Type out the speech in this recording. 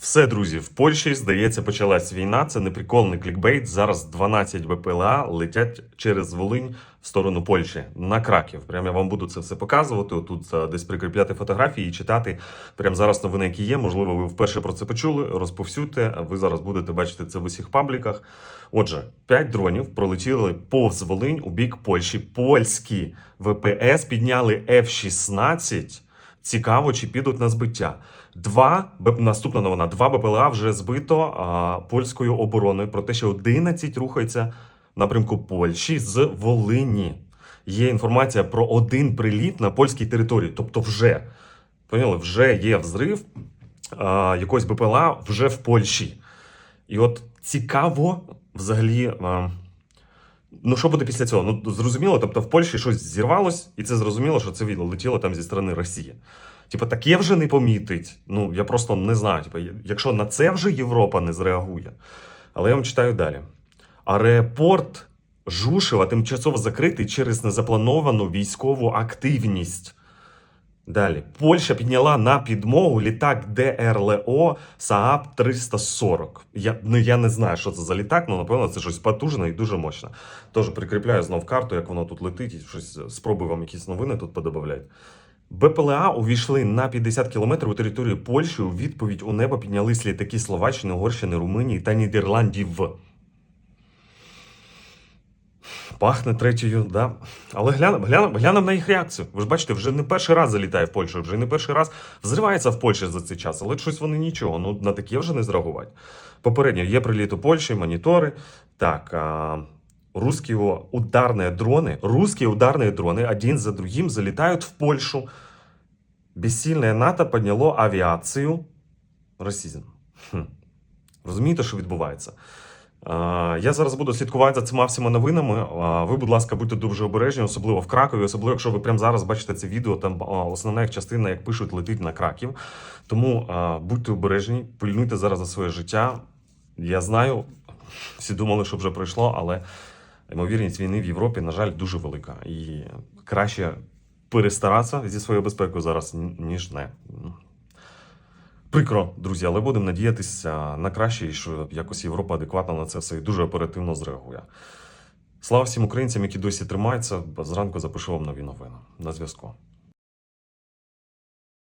Все, друзі, в Польщі, здається, почалась війна. Це не прикол, клікбейт. Зараз 12 БПЛА летять через Волинь в сторону Польщі на Краків. Прямо я вам буду це все показувати. Отут е, десь прикріпляти фотографії і читати. Прямо зараз новини, які є. Можливо, ви вперше про це почули. Розповсюдьте. Ви зараз будете бачити це в усіх пабліках. Отже, 5 дронів пролетіли повз Волинь у бік Польщі. Польські ВПС підняли F-16. Цікаво, чи підуть на збиття. Два наступна новина. Два БПЛА вже збито а, польською обороною про те, що 11 рухається напрямку Польщі з Волині. Є інформація про один приліт на польській території. Тобто, вже поняли, вже є взрив а, якогось БПЛА вже в Польщі. І от цікаво взагалі. А, Ну, що буде після цього? Ну, зрозуміло, тобто в Польщі щось зірвалось, і це зрозуміло, що це від- летіло там зі сторони Росії. Типа, таке вже не помітить. Ну, я просто не знаю. Типа, якщо на це вже Європа не зреагує. Але я вам читаю далі. Аеропорт Жушева тимчасово закритий через незаплановану військову активність. Далі. Польща підняла на підмогу літак ДРЛО СААП 340. Я, ну, я не знаю, що це за літак, але напевно це щось потужне і дуже мощне. Тож прикріпляю знов карту, як воно тут летить, і щось спробую вам якісь новини тут подобавляти. БПЛА увійшли на 50 кілометрів у територію Польщі. У відповідь у небо піднялись літаки Словаччини, Угорщини, Румунії та Нідерландів. Пахне третьою, да. Але глянемо глянем, глянем на їх реакцію. Ви ж бачите, вже не перший раз залітає в Польщу, вже не перший раз взривається в Польщі за цей час, але щось вони нічого. Ну на таке вже не зреагувати. Попередньо є приліт у Польщі, монітори. Так, а, русські о- ударні дрони, русські ударні дрони один за другим залітають в Польщу. Бессильне НАТО підняло авіацію. Росізм. Хм. Розумієте, що відбувається? Я зараз буду слідкувати за цими всіма новинами. Ви, будь ласка, будьте дуже обережні, особливо в Кракові, особливо, якщо ви прямо зараз бачите це відео, там основна їх частина, як пишуть, летить на Краків. Тому будьте обережні, пильнуйте зараз за своє життя. Я знаю, всі думали, що вже пройшло, але ймовірність війни в Європі, на жаль, дуже велика. І краще перестаратися зі своєю безпекою зараз, ніж не. Прикро, друзі, але будемо надіятися на краще, і що якось Європа адекватно на це все і дуже оперативно зреагує. Слава всім українцям, які досі тримаються. Зранку запишу вам нові новини. На зв'язку.